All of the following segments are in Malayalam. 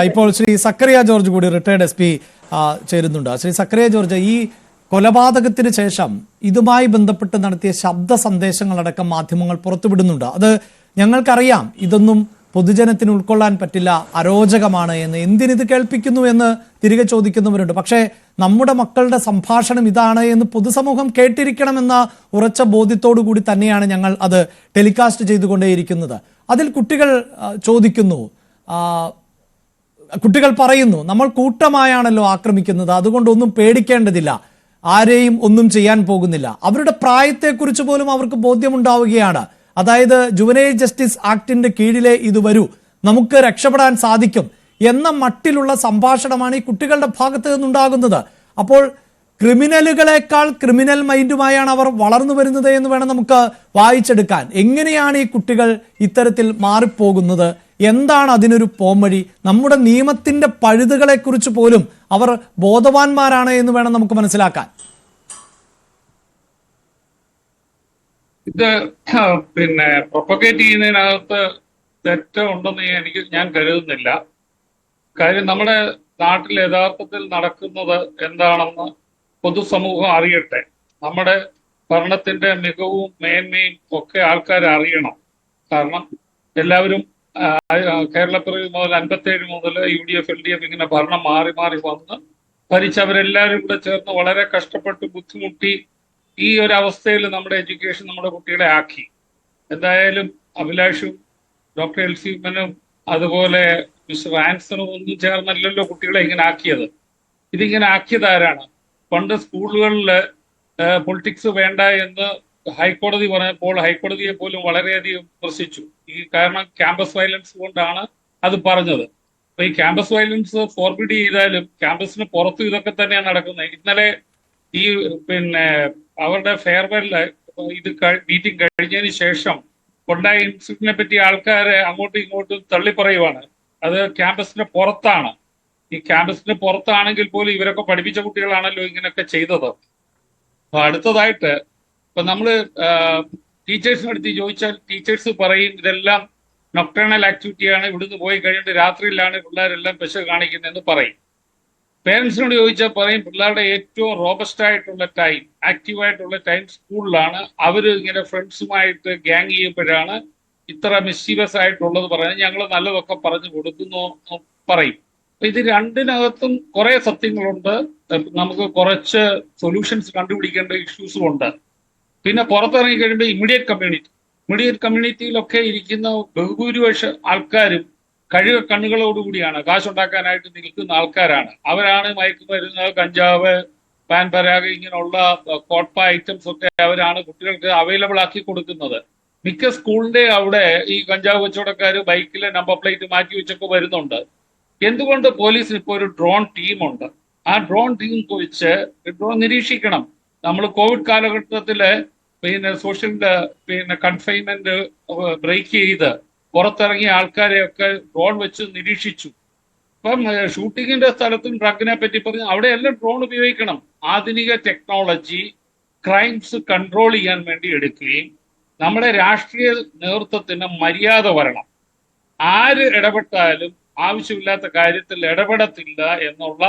ഇപ്പോൾ ശ്രീ സക്കറിയ ജോർജ് കൂടി റിട്ടയർഡ് എസ് പി ചേരുന്നുണ്ട്. ശ്രീ സക്കറിയ ജോർജ് ഈ കൊലപാതകത്തിന് ശേഷം ഇതുമായി ബന്ധപ്പെട്ട് നടത്തിയ ശബ്ദ സന്ദേശങ്ങളടക്കം മാധ്യമങ്ങൾ പുറത്തുവിടുന്നുണ്ട്. അത് ഞങ്ങൾക്കറിയാം. ഇതൊന്നും പൊതുജനത്തിന് ഉൾക്കൊള്ളാൻ പറ്റില്ല അരോചകമാണ് എന്ന്. എന്തിനിത് കേൾപ്പിക്കുന്നു എന്ന് തിരികെ ചോദിക്കുന്നവരുണ്ട്. പക്ഷേ നമ്മുടെ മക്കളുടെ സംഭാഷണം ഇതാണ് എന്ന് പൊതുസമൂഹം കേട്ടിരിക്കണമെന്ന ഉറച്ച ബോധ്യത്തോടു കൂടി തന്നെയാണ് ഞങ്ങൾ അത് ടെലികാസ്റ്റ് ചെയ്തുകൊണ്ടേയിരിക്കുന്നത്. അതിൽ കുട്ടികൾ ചോദിക്കുന്നു കുട്ടികൾ പറയുന്നു നമ്മൾ കൂട്ടമായാണല്ലോ ആക്രമിക്കുന്നത് അതുകൊണ്ടൊന്നും പേടിക്കേണ്ടതില്ല. ആരെയും ഒന്നും ചെയ്യാൻ പോകുന്നില്ല. അവരുടെ പ്രായത്തെക്കുറിച്ച് പോലും അവർക്ക് ബോധ്യമുണ്ടാവുകയാണ്. അതായത് ജുവനൈൽ ജസ്റ്റിസ് ആക്ടിന്റെ കീഴിലെ ഇത് വരൂ. നമുക്ക് രക്ഷപ്പെടാൻ സാധിക്കും. എന്ന മട്ടിലുള്ള സംഭാഷണമാണ് ഈ കുട്ടികളുടെ ഭാഗത്ത് നിന്നുണ്ടാകുന്നത്. അപ്പോൾ ക്രിമിനലുകളെക്കാൾ ക്രിമിനൽ മൈൻഡുമായാണ് അവർ വളർന്നു വരുന്നത് എന്ന് വേണം നമുക്ക് വായിച്ചെടുക്കാൻ. എങ്ങനെയാണ് ഈ കുട്ടികൾ ഇത്തരത്തിൽ മാറിപ്പോകുന്നത് എന്താണ് അതിനൊരു പോംവഴി? നമ്മുടെ നിയമത്തിന്റെ പഴുതുകളെ കുറിച്ച് പോലും അവർ ബോധവാന്മാരാണ് എന്ന് വേണം നമുക്ക് മനസ്സിലാക്കാൻ. ഇത് പിന്നെ പ്രൊപ്പഗേറ്റ് ചെയ്യുന്നതിനകത്ത് തെറ്റുണ്ടെന്ന് എനിക്ക് ഞാൻ കരുതുന്നില്ല. കാര്യം നമ്മുടെ നാട്ടിൽ യഥാർത്ഥത്തിൽ നടക്കുന്നത് എന്താണെന്ന് പൊതുസമൂഹം അറിയട്ടെ. നമ്മുടെ ഭരണത്തിന്റെ മികവും മേന്മയും ഒക്കെ ആൾക്കാർ അറിയണം കാരണം എല്ലാവരും കേരളപ്പിറവി മുതൽ അൻപത്തേഴ് മുതൽ U D F L D F ഇങ്ങനെ ഭരണം മാറി മാറി വന്ന് ഭരിച്ചവരെല്ലാവരും കൂടെ ചേർന്ന് വളരെ കഷ്ടപ്പെട്ട് ബുദ്ധിമുട്ടി ഈ ഒരു അവസ്ഥയിൽ നമ്മുടെ എഡ്യൂക്കേഷൻ നമ്മുടെ കുട്ടികളെ ആക്കി. എന്തായാലും അഭിലാഷും ഡോക്ടർ എൽസിമനും അതുപോലെ മിസ്റ്റർ ആൻസണും ഒന്നും ചേർന്നല്ലല്ലോ കുട്ടികളെ ഇങ്ങനെ ആക്കിയത്. ഇതിങ്ങനെ ആക്കിയത് ആരാണ്? പണ്ട് സ്കൂളുകളിൽ പൊളിറ്റിക്സ് വേണ്ട എന്ന് ഹൈക്കോടതി പറഞ്ഞപ്പോൾ ഹൈക്കോടതിയെ പോലും വളരെയധികം വിമർശിച്ചു ഈ കാരണം ക്യാമ്പസ് വയലൻസ് കൊണ്ടാണ് അത് പറഞ്ഞത്. അപ്പൊ ഈ ക്യാമ്പസ് വയലൻസ് ഫോർബിഡ് ചെയ്താലും ക്യാമ്പസിന് പുറത്തും ഇതൊക്കെ തന്നെയാണ് നടക്കുന്നത്. ഇന്നലെ ഈ പിന്നെ അവരുടെ ഫെയർവെല്ല് ഇത് മീറ്റിംഗ് കഴിഞ്ഞതിന് ശേഷം ഉണ്ടായ ഇൻസിഡന്റിനെ പറ്റി ആൾക്കാരെ അങ്ങോട്ടും ഇങ്ങോട്ടും തള്ളി പറയുവാണ് അത് ക്യാമ്പസിന്റെ പുറത്താണ്. ഈ ക്യാമ്പസിന്റെ പുറത്താണെങ്കിൽ പോലും ഇവരൊക്കെ പഠിപ്പിച്ച കുട്ടികളാണല്ലോ ഇങ്ങനെയൊക്കെ ചെയ്തത്. അപ്പൊ അടുത്തതായിട്ട് ഇപ്പൊ നമ്മൾ ടീച്ചേഴ്സിന് അടുത്ത് ചോദിച്ചാൽ ടീച്ചേഴ്സ് പറയും ഇതെല്ലാം നൊക്ടേണൽ ആക്ടിവിറ്റിയാണ് ഇവിടുന്ന് പോയി കഴിഞ്ഞിട്ട് രാത്രിയിലാണ്. പിള്ളേരെല്ലാം പെശ കാണിക്കുന്നതെന്ന് പറയും. പേരൻസിനോട് ചോദിച്ചാൽ പറയും പിള്ളേരുടെ ഏറ്റവും റോബസ്റ്റ് ആയിട്ടുള്ള ടൈം ആക്റ്റീവ് ആയിട്ടുള്ള ടൈം സ്കൂളിലാണ് അവർ ഇങ്ങനെ ഫ്രണ്ട്സുമായിട്ട് ഗ്യാങ് ചെയ്യുമ്പോഴാണ് ഇത്ര മിസ്സീവസ് ആയിട്ടുള്ളത് പറയുന്നത്. ഞങ്ങൾ നല്ലതൊക്കെ പറഞ്ഞു കൊടുക്കുന്നു പറയും. ഇത് രണ്ടിനകത്തും കുറെ സത്യങ്ങളുണ്ട്. നമുക്ക് കുറച്ച് സൊല്യൂഷൻസ് കണ്ടുപിടിക്കേണ്ട ഇഷ്യൂസും ഉണ്ട്. പിന്നെ പുറത്തിറങ്ങി കഴിയുമ്പോൾ ഇമ്മീഡിയറ്റ് കമ്മ്യൂണിറ്റി ഇമ്മീഡിയറ്റ് കമ്മ്യൂണിറ്റിയിലൊക്കെ ഇരിക്കുന്ന ബഹുഭൂരിപക്ഷ ആൾക്കാരും കഴിവ് കണ്ണുകളോടുകൂടിയാണ് കാശുണ്ടാക്കാനായിട്ട് നിൽക്കുന്ന ആൾക്കാരാണ്. അവരാണ് മയക്കുമരുന്ന് കഞ്ചാവ് പാൻ പരാഗ് ഇങ്ങനെയുള്ള കോട്ട ഐറ്റംസ് ഒക്കെ അവരാണ് കുട്ടികൾക്ക് അവൈലബിൾ ആക്കി കൊടുക്കുന്നത്. മിക്ക സ്കൂളിന്റെ അവിടെ ഈ കഞ്ചാവ് കച്ചവടക്കാർ ബൈക്കിലെ നമ്പർ പ്ലേറ്റ് മാറ്റി വെച്ചൊക്കെ വരുന്നുണ്ട്. എന്തുകൊണ്ട് പോലീസിന് ഇപ്പോൾ ഒരു ഡ്രോൺ ടീമുണ്ട് ആ ഡ്രോൺ ടീം വെച്ച് ഡ്രോൺ നിരീക്ഷിക്കണം. നമ്മൾ കോവിഡ് കാലഘട്ടത്തിൽ പിന്നെ സോഷ്യൽ പിന്നെ കൺഫൈൻമെന്റ് ബ്രേക്ക് ചെയ്ത് പുറത്തിറങ്ങിയ ആൾക്കാരെയൊക്കെ ഡ്രോൺ വെച്ച് നിരീക്ഷിച്ചു. ഇപ്പം ഷൂട്ടിങ്ങിന്റെ സ്ഥലത്തും ഡ്രഗിനെ പറ്റി പറഞ്ഞു അവിടെയെല്ലാം ഡ്രോൺ ഉപയോഗിക്കണം. ആധുനിക ടെക്നോളജി ക്രൈംസ് കൺട്രോൾ ചെയ്യാൻ വേണ്ടി എടുക്കുകയും നമ്മുടെ രാഷ്ട്രീയ നേതൃത്വത്തിന് മര്യാദ വരണം. ആര് ഇടപെട്ടാലും ആവശ്യമില്ലാത്ത കാര്യത്തിൽ ഇടപെടത്തില്ല എന്നുള്ള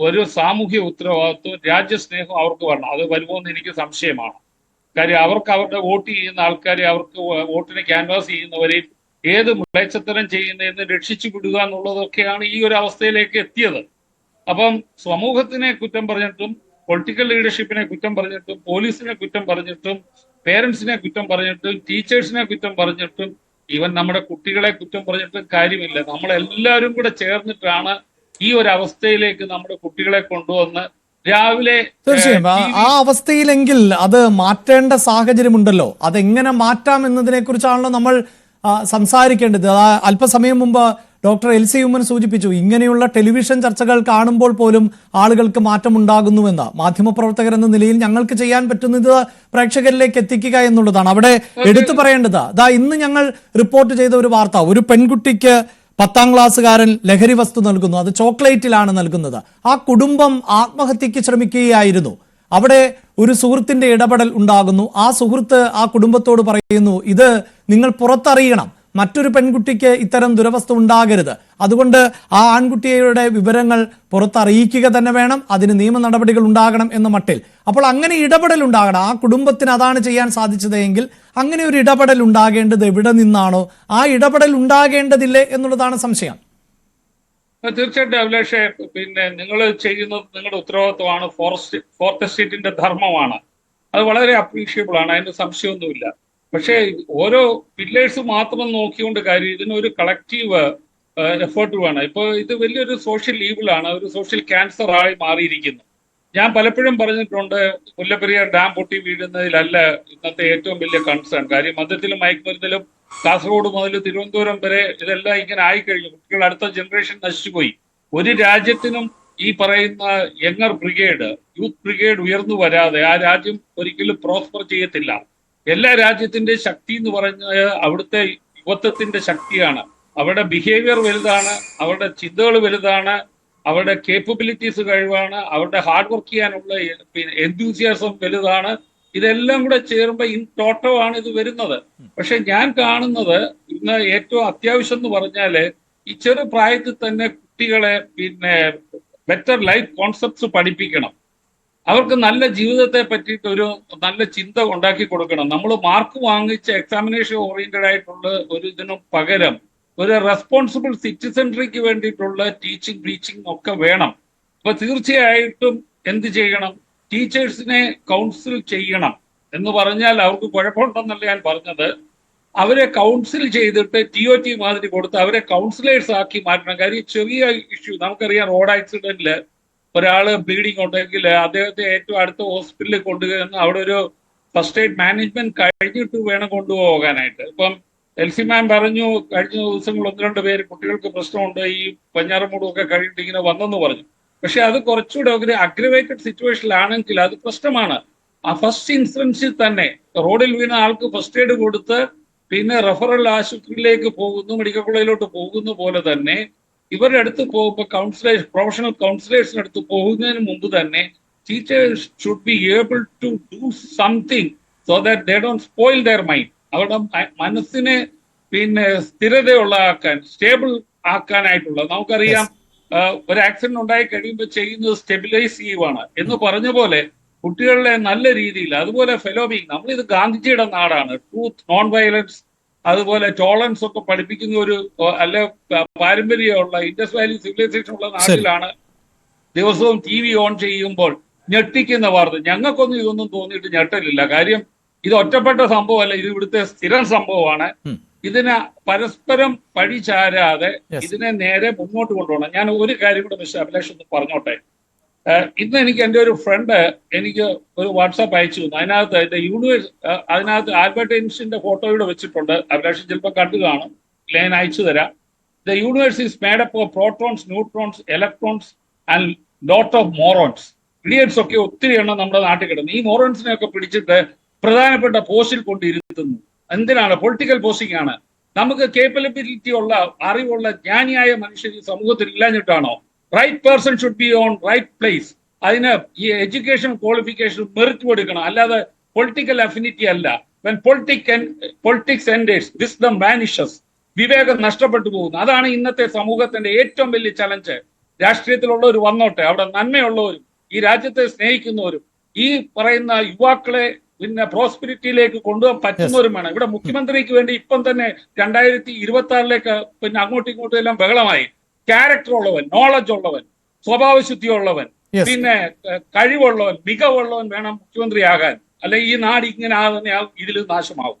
ഒരു സാമൂഹ്യ ഉത്തരവാദിത്വം രാജ്യസ്നേഹം അവർക്ക് വരണം. അത് വരുമോ എന്ന് എനിക്ക് സംശയമാണ്. കാര്യം അവർക്ക് അവരുടെ വോട്ട് ചെയ്യുന്ന ആൾക്കാരെ അവർക്ക് വോട്ടിന് ക്യാൻവാസ് ചെയ്യുന്നവരെയും ഏത് മ്ലേച്ഛത്തരം ചെയ്യുന്നതെന്ന് രക്ഷിച്ചു വിടുക എന്നുള്ളതൊക്കെയാണ് ഈ ഒരു അവസ്ഥയിലേക്ക് എത്തിയത്. അപ്പം സമൂഹത്തിനെ കുറ്റം പറഞ്ഞിട്ടും പൊളിറ്റിക്കൽ ലീഡർഷിപ്പിനെ കുറ്റം പറഞ്ഞിട്ടും പോലീസിനെ കുറ്റം പറഞ്ഞിട്ടും പേരൻസിനെ കുറ്റം പറഞ്ഞിട്ടും ടീച്ചേഴ്സിനെ കുറ്റം പറഞ്ഞിട്ടും ഈവൻ നമ്മുടെ കുട്ടികളെ കുറ്റം പറഞ്ഞിട്ടും കാര്യമില്ല. നമ്മളെല്ലാവരും കൂടെ ചേർന്നിട്ടാണ് ഈ ഒരു അവസ്ഥയിലേക്ക് നമ്മുടെ കുട്ടികളെ കൊണ്ടുവന്ന് രാവിലെ തീർച്ചയായും. ആ- അവസ്ഥയിലെങ്കിൽ അത് മാറ്റേണ്ട സാഹചര്യമുണ്ടല്ലോ. അതെങ്ങനെ മാറ്റാം എന്നതിനെ കുറിച്ചാണല്ലോ നമ്മൾ സംസാരിക്കേണ്ടത്. അല്പസമയം മുമ്പ് ഡോക്ടർ എൽ സി ഉമ്മൻ സൂചിപ്പിച്ചു ഇങ്ങനെയുള്ള ടെലിവിഷൻ ചർച്ചകൾ കാണുമ്പോൾ പോലും ആളുകൾക്ക് മാറ്റമുണ്ടാകുന്നുവെന്ന്. മാധ്യമപ്രവർത്തകർ എന്ന നിലയിൽ ഞങ്ങൾക്ക് ചെയ്യാൻ പറ്റുന്നത് പ്രേക്ഷകരിലേക്ക് എത്തിക്കുക എന്നുള്ളതാണ്. അവിടെ എടുത്തു പറയേണ്ടത്. അതാ ഇന്ന് ഞങ്ങൾ റിപ്പോർട്ട് ചെയ്ത ഒരു വാർത്ത. ഒരു പെൺകുട്ടിക്ക് പത്താം ക്ലാസ്സുകാരൻ ലഹരി വസ്തു നൽകുന്നു അത് ചോക്ലേറ്റിലാണ് നൽകുന്നത്. ആ കുടുംബം ആത്മഹത്യക്ക് ശ്രമിക്കുകയായിരുന്നു. അവിടെ ഒരു സുഹൃത്തിന്റെ ഇടപെടൽ ഉണ്ടാകുന്നു. ആ സുഹൃത്ത് ആ കുടുംബത്തോട് പറയുന്നു ഇത് നിങ്ങൾ പുറത്തറിയണം. മറ്റൊരു പെൺകുട്ടിക്ക് ഇത്തരം ദുരവസ്ഥ ഉണ്ടാകരുത്. അതുകൊണ്ട് ആ ആൺകുട്ടിയുടെ വിവരങ്ങൾ പുറത്തറിയിക്കുക തന്നെ വേണം അതിന് നിയമ നടപടികൾ ഉണ്ടാകണം എന്ന മട്ടിൽ. അപ്പോൾ അങ്ങനെ ഇടപെടൽ ഉണ്ടാകണം. ആ കുടുംബത്തിന് അതാണ് ചെയ്യാൻ സാധിച്ചതെങ്കിൽ അങ്ങനെ ഒരു ഇടപെടൽ ഉണ്ടാകേണ്ടത് എവിടെ നിന്നാണോ ആ ഇടപെടൽ ഉണ്ടാകേണ്ടതില്ലേ എന്നുള്ളതാണ് സംശയം. തീർച്ചയായിട്ടും അഭിലാഷെ പിന്നെ നിങ്ങൾ ചെയ്യുന്നത് നിങ്ങളുടെ ഉത്തരവാദിത്വമാണ്. ഫോറസ്റ്റ് ഫോർത്ത് എസ്റ്റേറ്റിന്റെ ധർമ്മമാണ്. അത് വളരെ അപ്രീഷിയബിൾ ആണ് അതിന് സംശയമൊന്നുമില്ല. പക്ഷേ ഓരോ പില്ലേഴ്സ് മാത്രം നോക്കിക്കൊണ്ട് കാര്യം ഇതിനൊരു കളക്റ്റീവ് എഫേർട്ട് വേണം ഇപ്പോൾ ഇത് വലിയൊരു സോഷ്യൽ ഈവിളാണ് ഒരു സോഷ്യൽ ക്യാൻസർ ആയി മാറിയിരിക്കുന്നു. ഞാൻ പലപ്പോഴും പറഞ്ഞിട്ടുണ്ട് മുല്ലപ്പെരിയാർ ഡാം പൊട്ടി വീഴുന്നതിലല്ല ഇന്നത്തെ ഏറ്റവും വലിയ കൺസേൺ കാര്യം മദ്യത്തിലും മയക്കുമരുന്നിലും കാസർഗോഡ് മുതൽ തിരുവനന്തപുരം വരെ ഇതെല്ലാം ഇങ്ങനെ ആയിക്കഴിഞ്ഞു. കുട്ടികൾ അടുത്ത ജനറേഷൻ നശിച്ചുപോയി ഒരു രാജ്യത്തിനും ഈ പറയുന്ന യങ്ങർ ബ്രിഗേഡ് യൂത്ത് ബ്രിഗേഡ് ഉയർന്നു വരാതെ ആ രാജ്യം ഒരിക്കലും പ്രോസ്പർ ചെയ്യത്തില്ല. എല്ലാ രാജ്യത്തിന്റെ ശക്തി എന്ന് പറഞ്ഞത് അവിടുത്തെ യുവത്വത്തിന്റെ ശക്തിയാണ്. അവരുടെ ബിഹേവിയർ വലുതാണ് അവരുടെ ചിന്തകൾ വലുതാണ് അവരുടെ കേപ്പബിലിറ്റീസ് കഴിവാണ് അവരുടെ ഹാർഡ് വർക്ക് ചെയ്യാനുള്ള പിന്നെ എന്തൂസിയാസം വലുതാണ്. ഇതെല്ലാം കൂടെ ചേരുമ്പോൾ ഇൻ ടോട്ടോ ആണ് ഇത് വരുന്നത്. പക്ഷെ ഞാൻ കാണുന്നത് ഇന്ന് ഏറ്റവും അത്യാവശ്യം എന്ന് പറഞ്ഞാൽ ഈ ചെറു പ്രായത്തിൽ തന്നെ കുട്ടികളെ പിന്നെ ബെറ്റർ ലൈഫ് കോൺസെപ്റ്റ്സ് പഠിപ്പിക്കണം. അവർക്ക് നല്ല ജീവിതത്തെ പറ്റിയിട്ട് ഒരു നല്ല ചിന്ത ഉണ്ടാക്കി കൊടുക്കണം. നമ്മൾ മാർക്ക് വാങ്ങിച്ച് എക്സാമിനേഷൻ ഓറിയന്റഡ് ആയിട്ടുള്ള ഒരു ഇതിനും പകരം ഒരു റെസ്പോൺസിബിൾ സിറ്റിസൺറിക്ക് വേണ്ടിയിട്ടുള്ള ടീച്ചിങ് ടീച്ചിങ് ഒക്കെ വേണം. അപ്പൊ തീർച്ചയായിട്ടും എന്ത് ചെയ്യണം? ടീച്ചേഴ്സിനെ കൗൺസിൽ ചെയ്യണം എന്ന് പറഞ്ഞാൽ അവർക്ക് കുഴപ്പമുണ്ടെന്നല്ല ഞാൻ പറഞ്ഞത്. അവരെ കൗൺസിൽ ചെയ്തിട്ട് ടി ഒ ടി മാതിരി കൊടുത്ത് അവരെ കൗൺസിലേഴ്സ് ആക്കി മാറ്റണം. കാര്യം ചെറിയ ഇഷ്യൂ നമുക്കറിയാം റോഡ് ആക്സിഡന്റിൽ ഒരാൾ ബ്ലീഡിങ് ഉണ്ടെങ്കിൽ അദ്ദേഹത്തെ ഏറ്റവും അടുത്ത ഹോസ്പിറ്റലിൽ കൊണ്ടുവരുന്ന അവിടെ ഒരു ഫസ്റ്റ് എയ്ഡ് മാനേജ്മെന്റ് കഴിഞ്ഞിട്ട് വേണം കൊണ്ടുപോകാനായിട്ട്. ഇപ്പം എൽസി മാം പറഞ്ഞു കഴിഞ്ഞ ദിവസങ്ങൾ ഒന്ന് രണ്ട് പേര് കുട്ടികൾക്ക് പ്രശ്നമുണ്ട് ഈ പഞ്ഞാറമൂടും ഒക്കെ കഴിഞ്ഞിട്ട് ഇങ്ങനെ വന്നെന്ന് പറഞ്ഞു. പക്ഷെ അത് കുറച്ചുകൂടെ ഒരു അഗ്രവേറ്റഡ് സിറ്റുവേഷനിലാണെങ്കിൽ അത് പ്രശ്നമാണ്. ആ ഫസ്റ്റ് ഇൻഷുറൻസിൽ തന്നെ റോഡിൽ വീണ ആൾക്ക് ഫസ്റ്റ് എയ്ഡ് കൊടുത്ത് പിന്നെ റെഫറൽ ആശുപത്രിയിലേക്ക് പോകുന്നു മെഡിക്കൽ കോളേജിലോട്ട് പോകുന്ന പോലെ തന്നെ ഇവരുടെ അടുത്ത് പോകുമ്പോൾ കൗൺസിലേഴ്സ് പ്രൊഫഷണൽ കൗൺസിലേഴ്സിന് അടുത്ത് പോകുന്നതിന് മുമ്പ് തന്നെ teachers should be able to do something so that they don't spoil their mind അവരുടെ മനസ്സിനെ പിന്നെ സ്ഥിരതയുള്ള ആക്കാൻ സ്റ്റേബിൾ ആക്കാനായിട്ടുള്ള നമുക്കറിയാം ഒരു ആക്സിഡന്റ് ഉണ്ടായി കഴിയുമ്പോൾ ചെയ്യുന്നത് സ്റ്റെബിലൈസ് ചെയ്യുവാണ്. എന്ന് പറഞ്ഞ പോലെ കുട്ടികളിലെ നല്ല രീതിയിൽ അതുപോലെ ഫെലോബിങ് ഇത് ഗാന്ധിജിയുടെ നാടാണ്. ട്രൂത്ത് നോൺ വയലൻസ് അതുപോലെ ടോളൻസ് ഒക്കെ പഠിപ്പിക്കുന്ന ഒരു അല്ലെ പാരമ്പര്യമുള്ള ഇൻഡസ് വാലി സിവിലൈസേഷൻ ഉള്ള നാട്ടിലാണ് ദിവസവും ടി വി ഓൺ ചെയ്യുമ്പോൾ ഞെട്ടിക്കുന്ന വാർത്ത. ഞങ്ങൾക്കൊന്നും ഇതൊന്നും തോന്നിയിട്ട് ഞെട്ടലില്ല. കാര്യം ഇത് ഒറ്റപ്പെട്ട സംഭവമല്ല ഇത് ഇവിടുത്തെ സ്ഥിരം സംഭവമാണ്. ഇതിനെ പരസ്പരം പഴിചാരാതെ ചാരാതെ ഇതിനെ നേരെ മുന്നോട്ട് കൊണ്ടുപോകണം. ഞാൻ ഒരു കാര്യം കൂടെ മിസ്റ്റർ അഭിലാഷ് ഒന്ന് പറഞ്ഞോട്ടെ. ഇന്ന് എനിക്ക് എന്റെ ഒരു ഫ്രണ്ട് എനിക്ക് ഒരു വാട്സാപ്പ് അയച്ചു തന്നു. അതിനകത്ത് എന്റെ യൂണിവേഴ്സ് അതിനകത്ത് ആൽബർട്ട് ഐൻസ്റ്റീന്റെ ഫോട്ടോയുടെ വെച്ചിട്ടുണ്ട്. അഭിലാഷ് ചിലപ്പോൾ കണ്ടു കാണും. ലൈൻ അയച്ചു തരാം. The universe is made up of protons neutrons electrons and lot of morons idiots ഒക്കെ ഒത്തിരി എണ്ണം നമ്മുടെ നാട്ടിൽ കിടന്നു. ഈ മോറോൺസിനെ ഒക്കെ പിടിച്ചിട്ട് പ്രധാനപ്പെട്ട പോസ്റ്റിൽ കൊണ്ടിരുത്തുന്നു. എന്തിനാണ്? പൊളിറ്റിക്കൽ പോസ്റ്റിംഗ് ആണ്. നമുക്ക് കേപ്പബിലിറ്റി ഉള്ള അറിവുള്ള ജ്ഞാനിയായ മനുഷ്യർ ഈ സമൂഹത്തിൽ ഇല്ലാഞ്ഞിട്ടാണോ? Right person should be on right place അതിന് ഈ എഡ്യൂക്കേഷൻ ക്വാളിഫിക്കേഷൻ മെറിറ്റ് കൊടുക്കണം. അല്ലാതെ പൊളിറ്റിക്കൽ അഫിനിറ്റി അല്ല. When politic politics enters wisdom vanishes വിവേകം നഷ്ടപ്പെട്ടു പോകുന്നു. അതാണ് ഇന്നത്തെ സമൂഹത്തിന്റെ ഏറ്റവും വലിയ ചലഞ്ച് രാഷ്ട്രീയത്തിലുള്ളവർ വന്നോട്ടെ അവിടെ നന്മയുള്ളവരും ഈ രാജ്യത്തെ സ്നേഹിക്കുന്നവരും ഈ പറയുന്ന യുവാക്കളെ പിന്നെ പ്രോസ്പിരിറ്റിയിലേക്ക് കൊണ്ടുപോകാൻ പറ്റുന്നവരും വേണം. ഇവിടെ മുഖ്യമന്ത്രിക്ക് വേണ്ടി ഇപ്പം തന്നെ രണ്ടായിരത്തി ഇരുപത്തി ആറിലേക്ക് പിന്നെ അങ്ങോട്ടും ഇങ്ങോട്ടും എല്ലാം ബഹളമായി. ക്യാരക്ടർ ഉള്ളവൻ നോളജ് ഉള്ളവൻ സ്വഭാവശുദ്ധി ഉള്ളവൻ പിന്നെ കഴിവുള്ളവൻ മികവുള്ളവൻ വേണം മുഖ്യമന്ത്രിയാകാൻ. അല്ലെ ഈ നാട് ഇങ്ങനെ ആകുന്ന ഇതിൽ നാശമാവും.